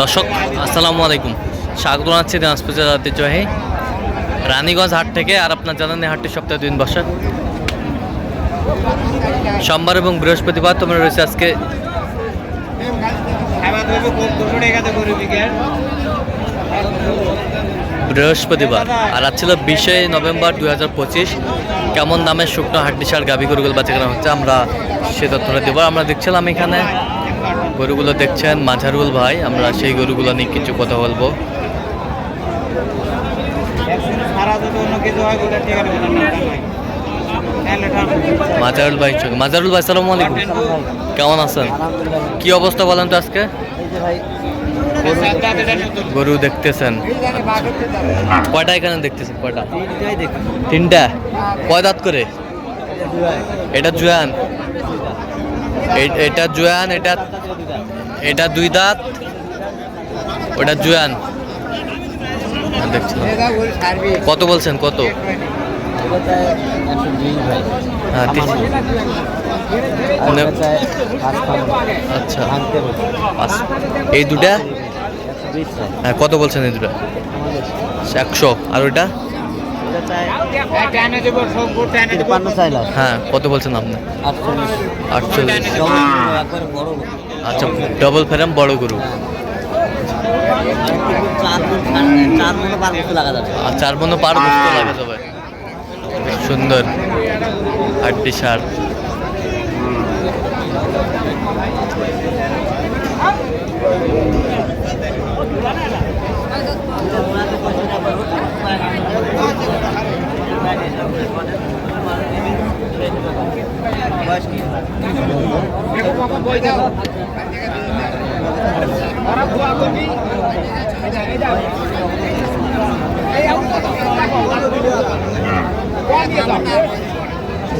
দর্শক, আসসালামু আলাইকুম। স্বাগত জানাচ্ছি দিনাজপুর ঐতিহ্যবাহী রানীগঞ্জ হাট থেকে আর আপনার জানেন হাটটি সপ্তাহে দিন বসে। সোমবার এবং বৃহস্পতিবার তোমরা রয়েছে আজকে বৃহস্পতিবার। আর আজ ছিল বিশে নভেম্বর দুই হাজার পঁচিশ। কেমন দামে শুকনো হাড্ডি সার গাভী গরুগুলো বাচ্চা হচ্ছে আমরা সে তথ্যটা দেবো। আমরা দেখছিলাম এখানে গরুগুলো দেখছেন, মাঝারুল ভাই, আমরা সেই গরুগুলো নিয়ে কিছু কথা বলব। মাজারুল ভাই, চোখ মাজারুল ভাই সালাম আলাইকুম। কেমন আছেন? কি অবস্থা বলেন তো আজকে? গরু দেখতেছেন। কয়টা এখানে দেখতেছেন? কয়টা? তিনটা। কয় দাঁত করে? এটা জুয়ান। এটা জুয়ান, এটা এটা দুই দাঁত, ওটা জুয়ান। কত বলছেন, কত? হ্যাঁ আচ্ছা। এই দুটা? হ্যাঁ কত বলছেন এই দুটা? একশো। আর ওইটা? হ্যাঁ কত বলছেন আপনি? আটচল্লিশ। আচ্ছা। ডবল ফ্রেম বড় গরু। আর চার মনে পার বস্তু লাগা যাবে। সুন্দর। হাড্ডি সার এই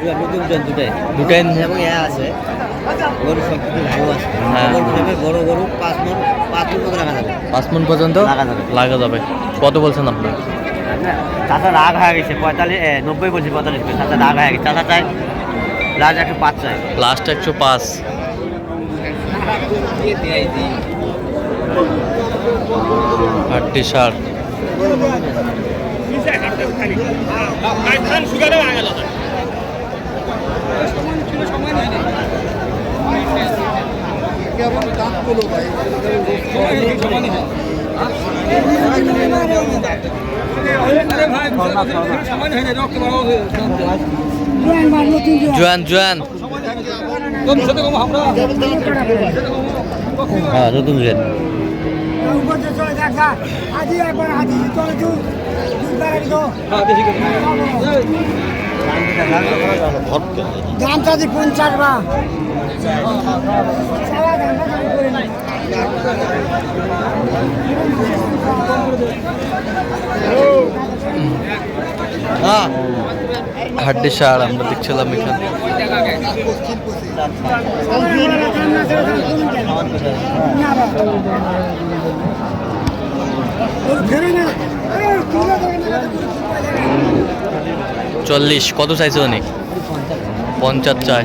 দুটাই এবং আছে গরু সব কিছু ভালো আছে হ্যাঁ। বড় ফ্রেমের গরু পাঁচ মন পাঁচ মন মতো রাখা যাবে পাঁচ মন পর্যন্ত লাগা যাবে। লাগা যাবে কত বলছেন আপনি চাচা রাগ হয়ে গেছে পঁয়তাল্লিশ এ, নব্বই বলছি পঁয়তাল্লিশ চাচা রাগ হয়ে গেছে চাচা চাই রাজ একশো পাঁচ চাই লাস্ট একশো পাঁচ হাড্ডি সার জোয়ান জোয়ান। হ্যাঁ নতুন রেট দাম চাচ্ছি পঞ্চাশ বা হাড্ডি সার আমরা দেখছিলাম এখানে। চল্লিশ কত চাইছে উনি পঞ্চাশ চাই।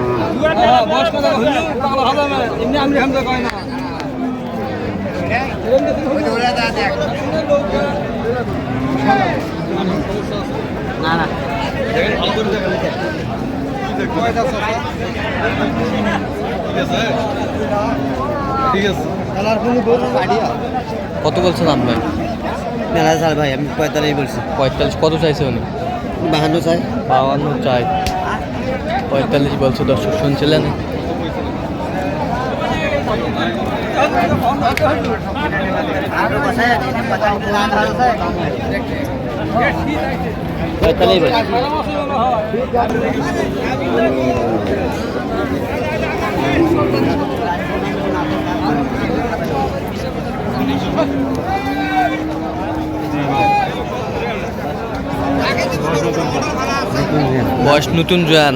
না না কত বলছেন আপনি মেলা চাল ভাই আমি পঁয়তাল্লিশ বলছি। পঁয়তাল্লিশ কত চাইছে উনি? বাহান্ন চাই। বাউান্ন চাই। পঁয়তাল্লিশ বলছে দর্শক শুনছিলেন। পঁয়তাল্লিশ বয়স নতুন জোয়ান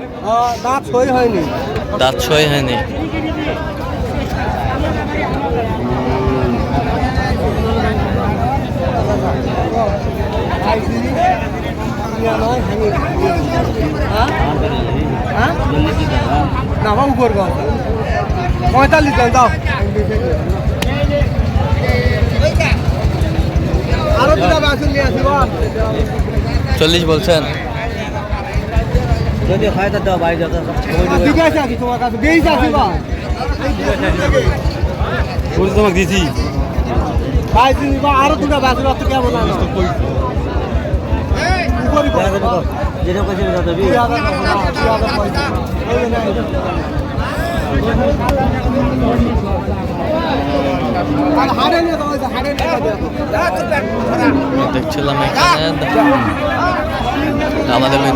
দাঁত সই হয়নি। দাঁত ছয় হয়নি। না আমার উপর পঁয়তাল্লিশ দাও দাও আরও দুটা বাসন নিয়ে আসি চল্লিশ বলছেন? যদি হয় তো দাও বাড়ি যত দিকে আছে আছি তোমার কাছে। বা বলছি তোমাকে দিছি। ভাই তুমি বা আরও দুটা বাসন আছে কেমন আনো। যেটা। দেখছিলাম এখানে।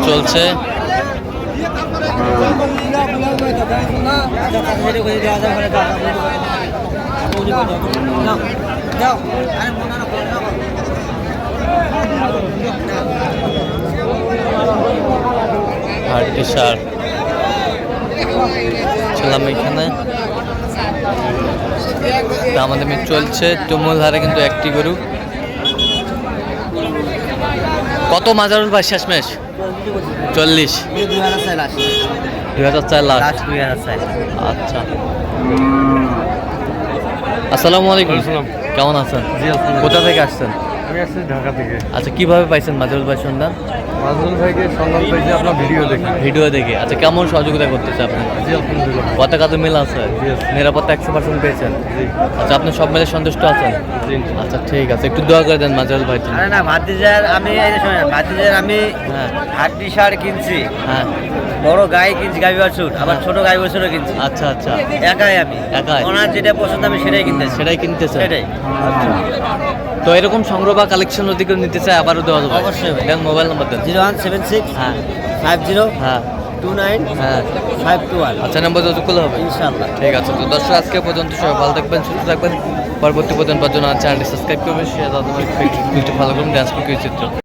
চলছে। হার্টি সার ছিলাম এখানে। আমাদের মেয়ে চলছে। তুমুল হারে কিন্তু একটি গরু। কত মাজারুল ভাই শেষমেশ? চল্লিশ। দুই হাজার চার লাস্ট আচ্ছা। আসসালামু আলাইকুম। কেমন আছেন। কোথা থেকে আসছেন? আমি আসছি ঢাকা থেকে। আচ্ছা কীভাবে পাইছেন মাজারুল ভাই সন্ধান? মাজুল ভাইকে সন্ধান পেয়েছি আপনার ভিডিও দেখে। ভিডিও দেখে। আচ্ছা কেমন সহযোগিতা করতেছে আপনি? জি আলহামদুলিল্লাহ। পতাকা তো মিল আছে। নিরাপত্তা একশো পার্সেন্ট পেয়েছেন। আচ্ছা আপনি সব মিলে সন্তুষ্ট আছেন? আচ্ছা ঠিক আছে। একটু দোয়া করে দেন মাজারুল ভাই। না ভাতিজার আমি ভাতিজার আমি হ্যাঁ। হাড্ডি সার কিনছি। হ্যাঁ। বড় গাই কিনছি গাই বাছুর আবার ছোট গাই বাছুরও কিনছি আচ্ছা আচ্ছা একাই আমি একাই? ওনার যেটা পছন্দ আমি সেটাই কিনতে সেটাই কিনতেছেন সেটাই আচ্ছা তো এরকম সংগ্রহ বা কালেকশন যদি কেউ নিতে চায় আবারও দেওয়া যাবে অবশ্যই। দেন মোবাইল নাম্বার দেন জিরো ওয়ান সেভেন সিক্স হ্যাঁ ফাইভ জিরো হ্যাঁ টু নাইন হ্যাঁ ফাইভ টু ওয়ান আচ্ছা নাম্বার যত করলে হবে ইনশাল্লাহ ঠিক আছে তো দর্শক আজকে পর্যন্ত সবাই ভালো থাকবেন সুস্থ থাকবেন পরবর্তী পর্যন্ত চ্যানেলটি সাবস্ক্রাইব করবেন শেয়ার ফলো করুন ড্যান্স চিত্র